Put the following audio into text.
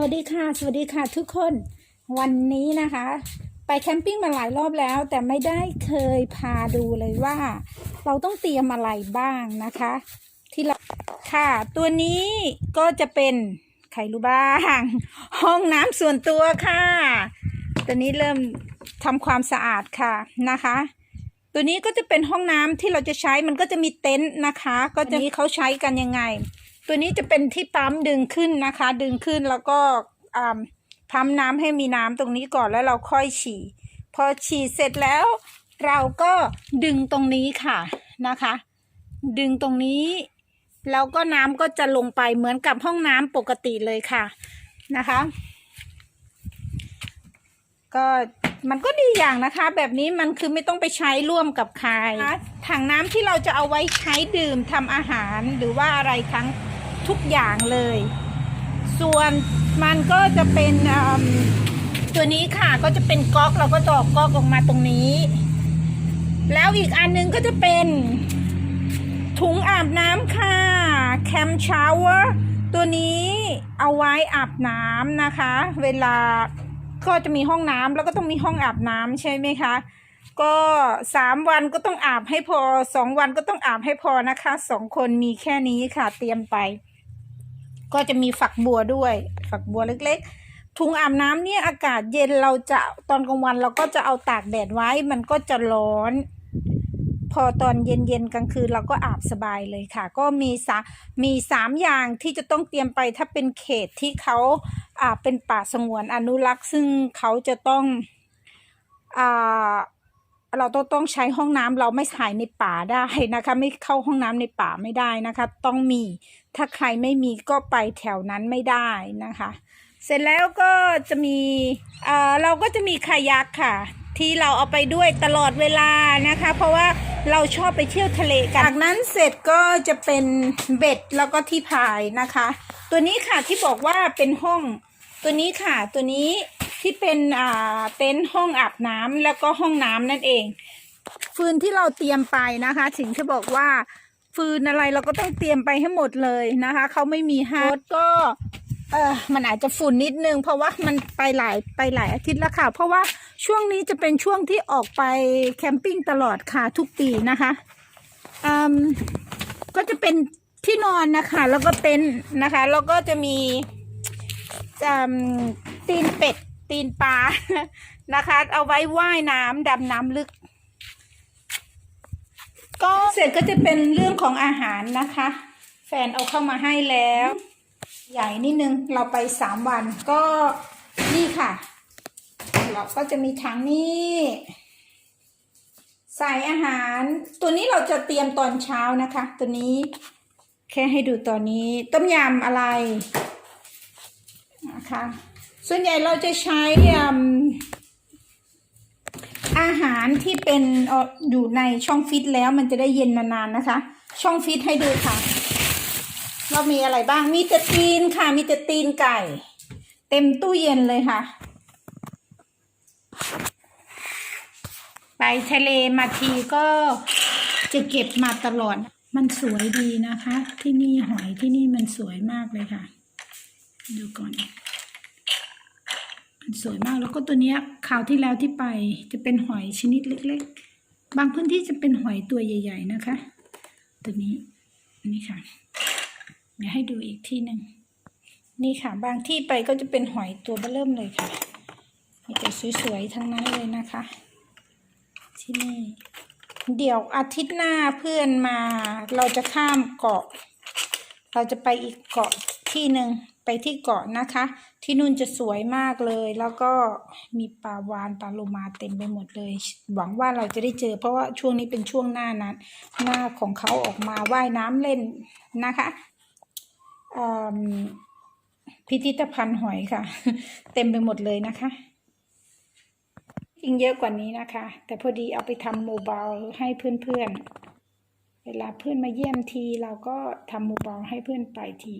วัสดีค่ะ สวัสดีค่ะทุกคน วันนี้นะคะ ไปแคมปิ้งมาหลายรอบแล้ว แต่ไม่ได้เคยพาดูเลยว่า เราต้องเตรียมอะไรบ้างนะคะ ที่เราค่ะ ตัวนี้ก็จะเป็นใครรู้บ้าง ห้องน้ำส่วนตัวค่ะ ตัวนี้เริ่มทำความสะอาดค่ะนะคะ ตัวนี้ก็จะเป็นห้องน้ำที่เราจะใช้มันก็จะมีเต็นท์นะคะ ก็จะนี้เขาใช้กันยังไง ตัวนี้จะเป็นที่ปั๊มดึงขึ้นนะคะ ดึงขึ้นแล้วก็อ่าปั๊มน้ำให้มีน้ำตรงนี้ก่อนแล้วเราค่อยฉี่ พอฉี่เสร็จแล้ว เราก็ดึงตรงนี้ค่ะนะคะ ดึงตรงนี้ แล้วก็น้ำก็จะลงไปเหมือนกับห้องน้ำปกติเลยค่ะนะคะ ก็มันก็ดีอย่างนะคะ แบบนี้มันคือไม่ต้องไปใช้ร่วมกับใครถังน้ำที่เราจะเอาไว้ใช้ดื่มทำอาหารหรือว่าอะไรทั้ง ทุกอย่างเลย ส่วนมันก็จะเป็นตัวนี้ค่ะก็จะเป็นก๊อกเราก็จะออกก๊อกออกมาตรงนี้ แล้วอีกอันหนึงก็จะเป็นถุงอาบน้ำค่ะแคมชาวเวอร์ตัวนี้เอาไว้อาบน้ำนะคะ เวลาก็จะมีห้องน้ำแล้วก็ต้องมีห้องอาบน้ำใช่ไหมคะ ก็สามวันก็ต้องอาบให้พอสองวันก็ต้องอาบให้พอนะคะสองคนมีแค่นี้ค่ะเตรียมไป ก็จะมีฝักบัวด้วย ฝักบัวเล็กๆ ถุงอาบน้ำเนี่ยอากาศเย็นเราจะตอนกลางวันเราก็จะเอาตากแดดไว้มันก็จะร้อน พอตอนเย็นๆกลางคืนเราก็อาบสบายเลยค่ะ ก็มีสามีสามอย่างที่จะต้องเตรียมไปถ้าเป็นเขตที่เขาอ่าเป็นป่าสงวนอนุรักษ์ ซึ่งเขาจะต้องอ่า เราต้องต้องใช้ห้องน้ำเราไม่ถ่ายในป่าได้นะคะ ไม่เข้าห้องน้ำในป่าไม่ได้นะคะ ต้องมีถ้าใครไม่มีก็ไปแถวนั้นไม่ได้นะคะ เสร็จแล้วก็จะมีเอ่อเราก็จะมีคายักค่ะ ที่เราเอาไปด้วยตลอดเวลานะคะ เพราะว่าเราชอบไปเที่ยวทะเลกันจากนั้นเสร็จก็จะเป็นเบ็ดแล้วก็ที่พายนะคะ ตัวนี้ค่ะที่บอกว่าเป็นห้องตัวนี้ค่ะตัวนี้ ที่เป็นอ่าเต็นท์ห้องอาบน้ำแล้วก็ห้องน้ำนั่นเอง ฟืนที่เราเตรียมไปนะคะถึงจะบอกว่าฟืนอะไรเราก็ต้องเตรียมไปให้หมดเลยนะคะเขาไม่มีให้รถก็เออมันอาจจะฝุ่นนิดนึง เพราะว่ามันไปหลายไปหลายอาทิตย์แล้วค่ะ เพราะว่าช่วงนี้จะเป็นช่วงที่ออกไปแคมปิ้งตลอดค่ะทุกปีนะคะอืมก็จะเป็นที่นอนนะคะ แล้วก็เต็นท์นะคะ แล้วก็จะมีอืมตีนเป็ด ตีนปลานะคะ เอาไว้ว่ายน้ำดำน้ำลึก ก็เสร็จก็จะเป็นเรื่องของอาหารนะคะ แฟนเอาเข้ามาให้แล้ว ใหญ่นิดนึงเราไปสามวันก็นี่ค่ะ เราก็จะมีถังนี้ใส่อาหาร ตัวนี้เราจะเตรียมตอนเช้านะคะ ตัวนี้แค่ให้ดูตอนนี้ต้มยำอะไรนะคะ ส่วนใหญ่เราจะใช้อาหารที่เป็นอยู่ในช่องฟิตแล้วมันจะได้เย็นนานๆนะคะ ช่องฟิตให้ดูค่ะว่ามีอะไรบ้างมีแต่ตีนค่ะ มีแต่ตีนไก่ เต็มตู้เย็นเลยค่ะ ไปทะเลมาทีก็จะเก็บมาตลอด มันสวยดีนะคะ ที่นี่หอยที่นี่มันสวยมากเลยค่ะ ดูก่อน มันสวยมากแล้วก็ตัวเนี้ยคราวที่แล้วที่ไปจะเป็นหอยชนิดเล็ก ๆ บางพื้นที่จะเป็นหอยตัวใหญ่ ๆ นะคะ ตัวนี้นี่ค่ะ เดี๋ยวให้ดูอีกที่หนึ่งนี่ค่ะ บางที่ไปก็จะเป็นหอยตัวเบ้อเริ่มเลยค่ะมีแต่สวยๆทั้งนั้นเลยนะคะ ที่นี่เดี๋ยวอาทิตย์หน้าเพื่อนมา เราจะข้ามเกาะ เราจะไปอีกเกาะที่หนึ่ง ไปที่เกาะนะคะ ที่นู่นจะสวยมากเลย แล้วก็มีปลาวานปลาโลมาเต็มไปหมดเลย หวังว่าเราจะได้เจอ เพราะว่าช่วงนี้เป็นช่วงหน้านั้น หน้าของเขาออกมาว่ายน้ำเล่นนะคะพิพิธภัณฑ์หอยค่ะ เต็มไปหมดเลยนะคะจริงเยอะกว่านี้นะคะ แต่พอดีเอาไปทำโมบายให้เพื่อนๆเวลาเพื่อนมาเยี่ยมที เราก็ทำโมบายให้เพื่อนไปที